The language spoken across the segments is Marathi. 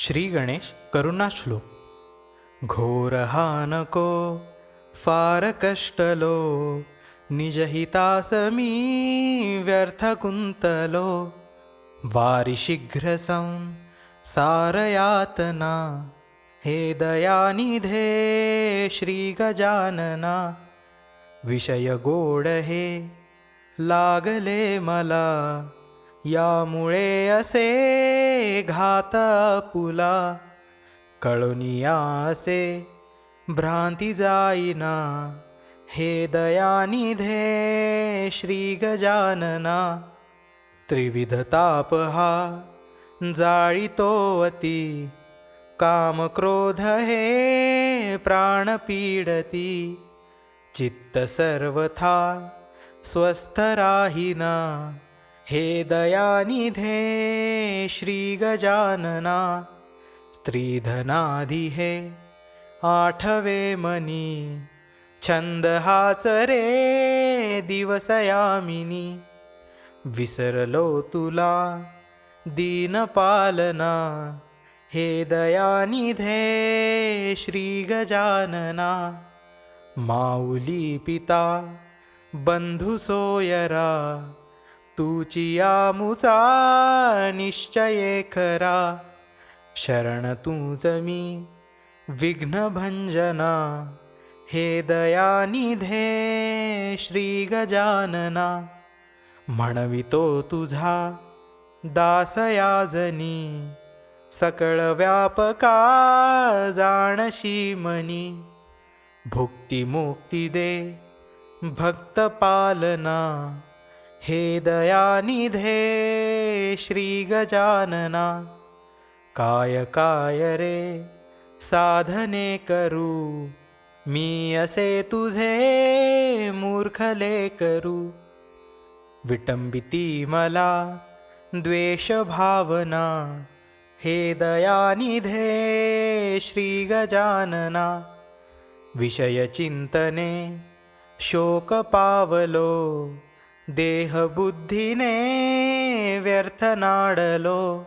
श्रीगणेश करुणाश्लोक। घोरहानको फारकष्टलो निजहितासमी व्यर्थकुन्तलो वारिशीघ्रसं सारयातना हे दयानिधे श्रीगजानना विषयगोडहे लागले मला यामुळे असे घात पुला. कळुनिया असे भ्रांती जाईना. हे दयानिधे श्री गजानना. त्रिविध ताप हा जाळीतो काम क्रोध हे प्राण पीडती. चित्त सर्वथा स्वस्थ राहिना. हे दयानिधे श्री गजानना स्त्रीधनादि हे आठवे मनी छंद हाच रे दिवसयामिनी विसरलो तुला दीनपालना हे दयानिधे श्री गजानना माऊली पिता बन्धुसोयरा सोयरा तुचिया मुचा निश्चये खरा शरण तुझ मी विघ्नभंजना हे दयानिधे श्री गजानना. म्हणवितो तुझा दासयाजनी. सकळ व्यापका जाणशी मनी. हे दयानिधे श्री गजानना काय काय रे साधने करू? मी असे तुझे मूर्खले करू विटंबिती मला द्वेष भावना हे दयानिधे श्री गजानना. विषय चिंतने शोक पावलो देहबुद्धिने व्यर्थ नाडलो.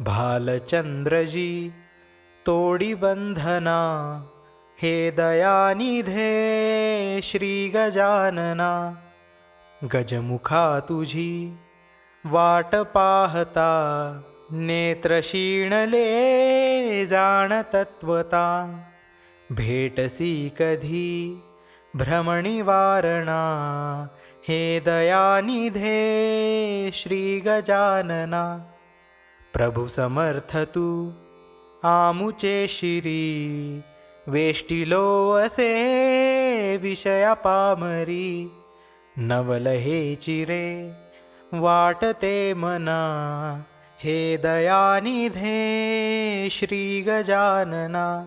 भालचंद्रजी तोडी बंधना हे दयानिधे श्री गजानना गजमुखा तुझी वाट पाहता नेत्र क्षीणले जाण भेटसी कधी भ्रमणिवारणा हे दयानिधे श्री गजानना. प्रभु समर्थ तू आमुचे शिरी वेष्टिलो असे विषया पामरी. नवल हे चिरे वाटते मना. हे दयानिधे श्री गजानना.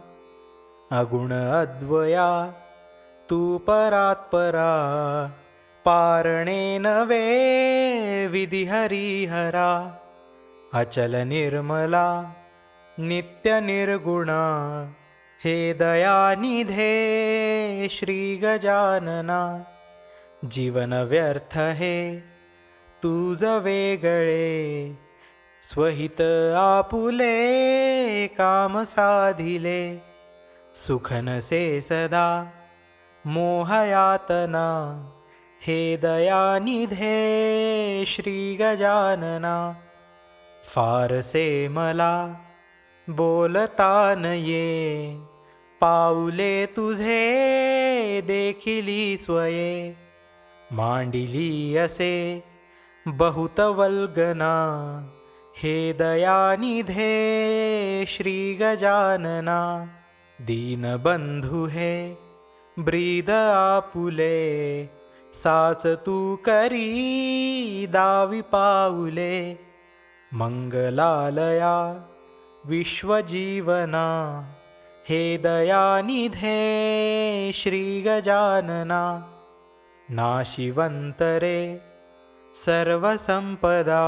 अगुण अद्वया तू परात्परा. पारणे नवे विधी हरिहरा। अचल निर्मला नित्य निर्गुण हे दयानिधे श्री गजानना। जीवन व्यर्थ हे तुज वेगळे स्वहित आपुले काम साधिले। सुखनसे सदा मोहयातना। हे दयानिधे श्री गजानना फारसे मला बोलता नये पाऊले तुझे देखिली स्वये मांडिली असे बहुत वल्गना. हे दयानिधे श्री गजानना दीनबंधू हे ब्रीद आपुले साच तू करी दावी पाऊले मंगलालया विश्वजीवना हे दयानिधे श्री गजानना नाशिवंतरे सर्वसंपदा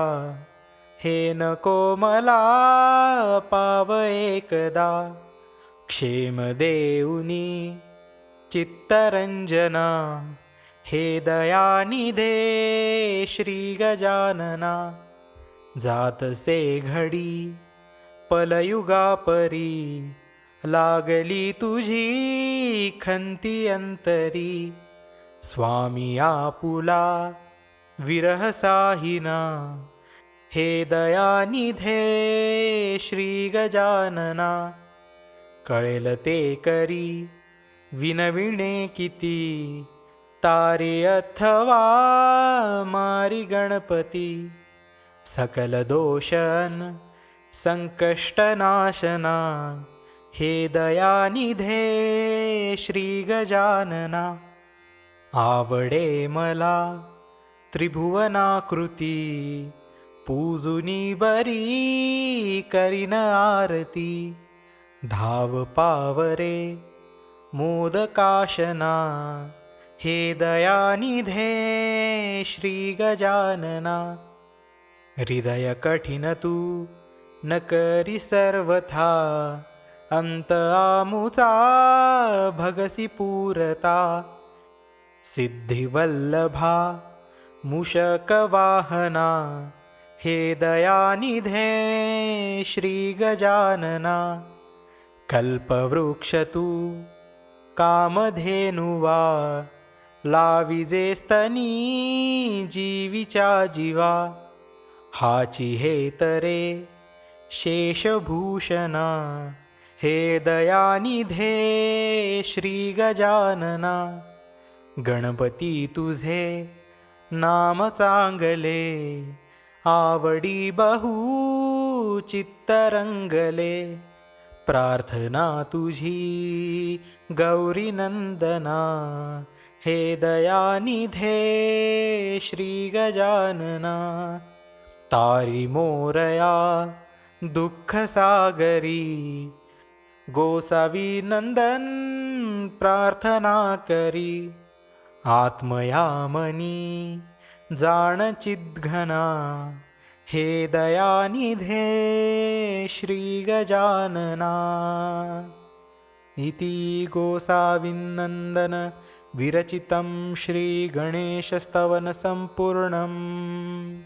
हे नको मला पाव एकदा क्षेम देऊनी चित्तरंजना हे दयानिधे श्री गजानना जातसे घडी पलयुगापरी परी लागली तुझी खंती अंतरी. स्वामी आपुला विरह साहिना हे दयानिधे श्री गजानना कळेल ते करी विनविणे किती. तारे अथवा मारी गणपती सकल दोषन संकष्टनाशना हे दयानिधे श्री आवडे मला त्रिभुवनाकृती पूजुनी बरी करीन आरती. धाव पावरे मोदकाशना हे दयानिधे श्री गजानना हृदय कठीण तू न करी सर्वथा अंत आमुचा भगसी पूरता। सिद्धिवल्लभा मूषकवाहना हे दयानिधे श्री गजानना कल्पवृक्ष तू कामधेनुवा लाविजे स्तनी जीवीच्या जीवा हाची हे तरे शेषभूषणा हे दयानिधे श्री गजानना. गणपती तुझे नाम चांगले आवडी बहु चित्तरंगले. प्रार्थना तुझी गौरी नंदना हे दयानिधे श्रीगजानना तारिमोरया दुःखसागरी गोसाविनन्दन् प्रार्थना करी आत्मया जाणचिद्घना हे दयानिधे श्रीगजानना ति गोसाविनन्दन विरचितं श्रीगणेशस्तवनसम्पूर्णम्।